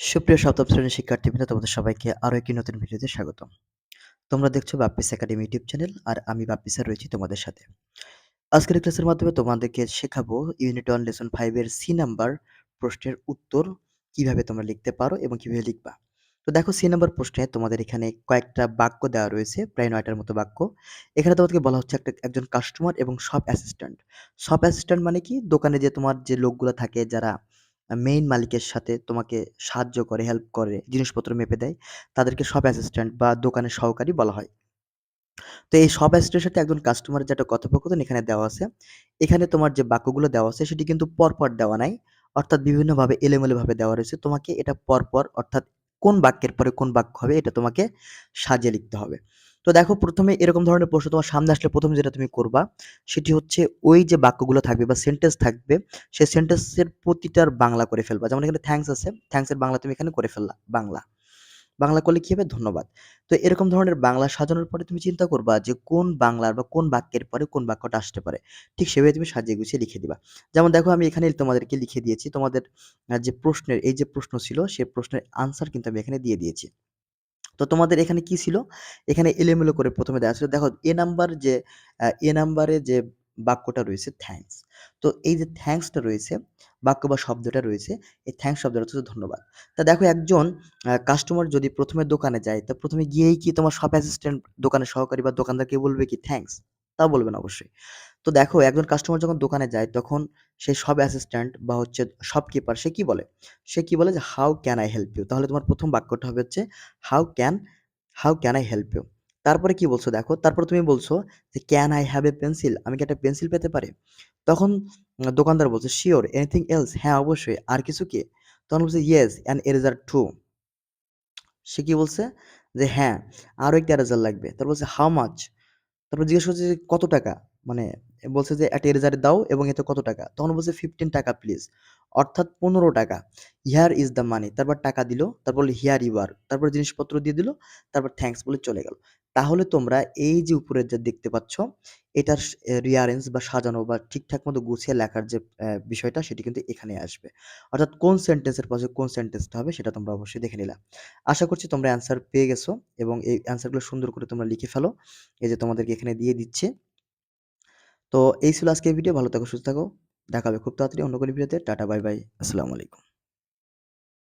সুপ্রিয় সপ্তম শ্রেণির শিক্ষার্থীবৃন্দ, তোমাদের সবাইকে আরও একটি নতুন ভিডিওতে স্বাগতম। তোমরা দেখছ বাপ্পিস একাডেমি ইউটিউব চ্যানেল আর আমি বাপ্পি স্যার রয়েছি তোমাদের সাথে। আজকের ক্লাসের মাধ্যমে তোমাদেরকে শেখাবো ইউনিট ওয়ান, লেসন ফাইভের সি নাম্বার প্রশ্নের উত্তর কীভাবে তোমরা লিখতে পারো এবং কীভাবে লিখবা। তো দেখো সি নাম্বার প্রশ্নে তোমাদের এখানে কয়েকটা বাক্য দেওয়া রয়েছে, প্রায় নয়টার মতো বাক্য। এখানে তোমাদেরকে বলা হচ্ছে একটা, একজন কাস্টমার এবং শপ অ্যাসিস্ট্যান্ট শপ অ্যাসিস্ট্যান্ট মানে কি? দোকানে যে তোমার যে লোকগুলো থাকে যারা মেইন মালিকের সাথে তোমাকে সাহায্য করে, হেল্প করে, জিনিসপত্র মেপে দেয়, তাদেরকে শপ অ্যাসিস্ট্যান্ট বা দোকানের সহকারী বলা হয়। তো এই সব অ্যাসিস্ট্যান্টের সাথে একজন কাস্টমারের যে একটা কথোপকথন এখানে দেওয়া আছে। এখানে তোমার যে বাক্যগুলো দেওয়া আছে সেটি কিন্তু পরপর দেওয়া নাই। অর্থাৎ বিভিন্নভাবে এলোমেলোভাবে দেওয়া রয়েছে। তোমাকে এটা পরপর অর্থাৎ কোন বাক্যের পরে কোন বাক্য হবে এটা তোমাকে সাজিয়ে লিখতে হবে। তো দেখো প্রথমে এরকম ধরনের প্রশ্ন তোমার সামনে আসলে প্রথম যেটা তুমি করবা, সেটি হচ্ছে ওই যে বাক্যগুলো থাকবে বা সেন্টেন্স থাকবে, সেই সেন্টেন্সের প্রতিটার বাংলা করে ফেলবা। যেমন এখানে থ্যাঙ্কস আছে থ্যাঙ্কসের বাংলা তুমি এখানে করে ফেললা, বাংলা। বাংলা করলে কি হবে? ধন্যবাদ। তো এরকম ধরনের বাংলা সাজানোর পরে তুমি চিন্তা করবা যে কোন বাংলার বা কোন বাক্যের পরে কোন বাক্যটা আসতে পারে। ঠিক সেভাবে তুমি সাজিয়ে গুছিয়ে লিখে দিবা। যেমন দেখো আমি এখানে তোমাদেরকে লিখে দিয়েছি, তোমাদের যে প্রশ্নের, এই যে প্রশ্ন ছিল সেই প্রশ্নের আনসার কিন্তু আমি এখানে দিয়ে দিয়েছি। তো তোমাদের এখানে কি ছিল? এখানে এলোমেলো করে প্রথমে দেওয়া ছিল। দেখো এ নাম্বার যে এ নাম্বারে যে বাক্যটা রয়েছে থ্যাংকস। তো এই যে থ্যাংকসটা রয়েছে, বাক্য বা শব্দটা রয়েছে, এই থ্যাংকস শব্দটা হচ্ছে ধন্যবাদ। তা দেখো একজন কাস্টমার যদি প্রথমে দোকানে যায়, তা প্রথমে গিয়েই কি তোমার শপ অ্যাসিস্ট্যান্ট দোকানের সহকারী বা দোকানদারকে বলবে কি থ্যাংকস? তা বলবেন অবশ্যই। তো দেখো একজন কাস্টমার যখন দোকানে যায় তখন সে সব অ্যাসিস্ট্যান্ট বা হচ্ছে শপকিপার সে কি বলে? সে কি বলে যে, "how can I help you?" তাহলে তোমার প্রথম বাক্যটা হবে হচ্ছে, "how can how can I help you?" তারপরে কি বলছো দেখো, তারপর তুমি বলছো যে, "can I have a pencil?" আমি কি একটা পেন্সিল পেতে পারি? তখন দোকানদার বলছে, শিওর এনিথিং এলস?" হ্যাঁ, অবশ্যই। আর কিছু কি? তখন বলছে, "ইয়েস, অ্যান এরেজার টু।" সে কি বলছে? যে, "হ্যাঁ, আরও একটা এরেজার লাগবে।" তারপর বলছে, "হাউ মাচ?" তারপর জিজ্ঞেস করছে "কত টাকা?" মানে বলছে যে, "একটা এরেজার দাও এবং এতে কত টাকা?" তখন বলছে, "15 টাকা প্লিজ।" অর্থাৎ ৳১৫ "হিয়ার ইজ দ্য মানি।" তারপর টাকা দিল। তারপর "হিয়ার ইউ আর।" তারপর জিনিসপত্র দিয়ে দিল। তারপর থ্যাংকস বলে চলে গেল। তাহলে তোমরা এই যে উপরের যা দেখতে পাচ্ছ, এটার স এ রিঅ্যারেঞ্জ বা সাজানো বা ঠিকঠাক মতো গুছিয়ে লেখার যে বিষয়টা সেটি কিন্তু এখানে আসবে। অর্থাৎ কোন সেন্টেন্সের পাশে কোন সেন্টেন্সটা হবে সেটা তোমরা অবশ্যই দেখে নিলা। আশা করছি তোমরা অ্যান্সার পেয়ে গেছো এবং এই অ্যান্সারগুলো সুন্দর করে তোমরা লিখে ফেলো। এই যে তোমাদেরকে এখানে দিয়ে দিচ্ছি। তো এই ছিল আজকের ভিডিও। ভালো থাকো, সুস্থ থাকো। দেখাবে খুব তাড়াতাড়ি অন্য কোনো ভিডিওতে। Tata, bye, bye. আসসালামু আলাইকুম।